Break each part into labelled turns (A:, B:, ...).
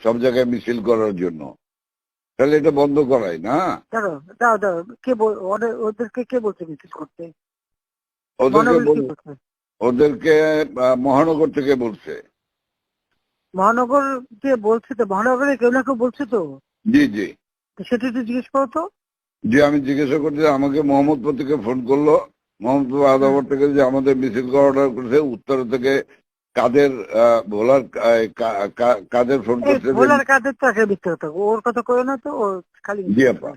A: সব জায়গায় মিছিল করার জন্য। তাহলে এটা বন্ধ করাই না?
B: দাঁড়ো দাও দাও কে ওদেরকে কে বলছে মিছিল করতে?
A: ওদেরকে
B: মহানগর
A: ওদেরকে থেকে বলছে।
B: মহানগর কে বলছে তো? মহানগরে কেউ না কেউ বলছে তো?
A: জি জি।
B: সেটা একটু জিজ্ঞেস করো তো।
A: যে আমি জিজ্ঞাসা করছি আমাকে মোহাম্মদপুর থেকে ফোন করল। মোহাম্মদপুর আদাবর থেকে যে আমাদের মিছিল করা অর্ডার করেছে উত্তর থেকে কাদের কা- কাদের ফোন করছে
B: ভোলার কাদের তো একটা মিথ্যে কথা ওর কথা কয়ে না তো ও খালি
A: জি আপা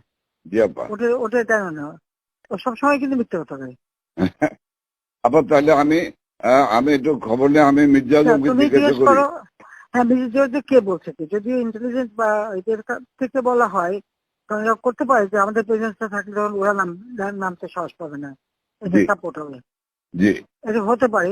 A: জি আপা।
B: ওটা ওটা জানো না। ও সবসময় কিন্তু মিথ্যে কথা কয়।
A: আপা তাহলে আমি আমি একটু খবর নিয়ে আমি মির্জা
B: আচ্ছা,
A: আজমকে জিজ্ঞাসা
B: জিজ্ঞেস
A: করি
B: হ্যাঁ বিশেষ যে কে বলছে কি? যদি ইন্টেলিজেন্স বা এদের থেকে বলা হয় তখন করতে পারে যে আমাদের প্রেজেন্সটা থাকলে তখন ওরা নাম নাম- নামতে সাহস পাবে না। এটা সাপোর্ট হবে।
A: জি।
B: এটা হতে পারে।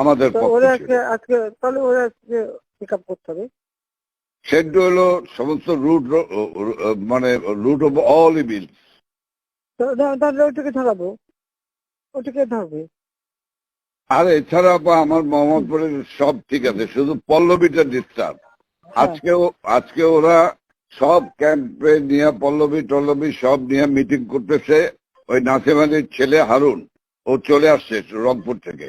A: আমাদের
B: ওরা আজকে আজকে তাহলে ওরা আজকে পিক আপ করতে হবে।
A: সেন্টু হলো সমস্ত রুট মানে রুট অফ অল ইভিলস
B: তাহলে ওটাকে ধরাবো। ওটাকে ধরবে।
A: আর এছাড়া আমার মোহাম্মদপুরের সব ঠিক আছে শুধু পল্লবীটা ডিস্টার্ব
B: হ্যাঁ।
A: আজকেও আজকে ওরা সব ক্যাম্পে নিয়ে পল্লবী টল্লবী সব নিয়ে মিটিং করতেছে। ওই নাসিম আলীর ছেলে হারুন ও চলে আসছে রংপুর থেকে।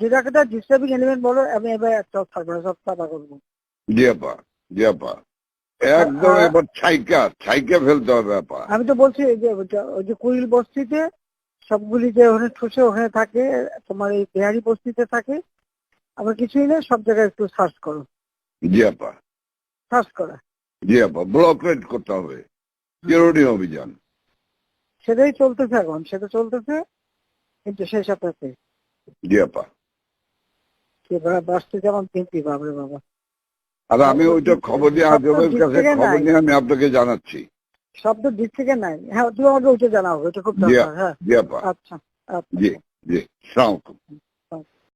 B: যেটাকে ডিস্টার্বিং এলিমেন্ট বলো আমি এবার সব থাকব না সব সাফা করব।
A: জি আপা জি আপা। একদম এবার ছাইকা ছাইকা ফেলতে হবে আপা।
B: আমি তো বলছি এই যে ওই যে কুইল বস্তিতে সবগুলি যে ওখানে ঠুসে ওখানে থাকে তোমার এই বিহারি বস্তিতে থাকে আবার কিছুই নেই সব জায়গায় একটু সার্চ করো।
A: জি আপা।
B: সার্চ করা।
A: জি আপা ব্লক রেড করতে হবে। চিরুনি অভিযান।
B: সেটাই চলতেছে এখন সেটা চলতেছে কিন্তু সেই সাথে
A: জি আপা
B: যেমন পিম্পি বাবরে বাবা।
A: আর আমি ওইটা খবর নিয়ে আজমের কাছে খবর নিয়ে আমি আপনাকে জানাচ্ছি।
B: শব্দ দিক থেকে নাই। হ্যাঁ তুমি আমাকে ওইটা জানাও এটা খুব দরকার হ্যাঁ।
A: জি আপা
B: আচ্ছা আচ্ছা।
A: জি জি সালাম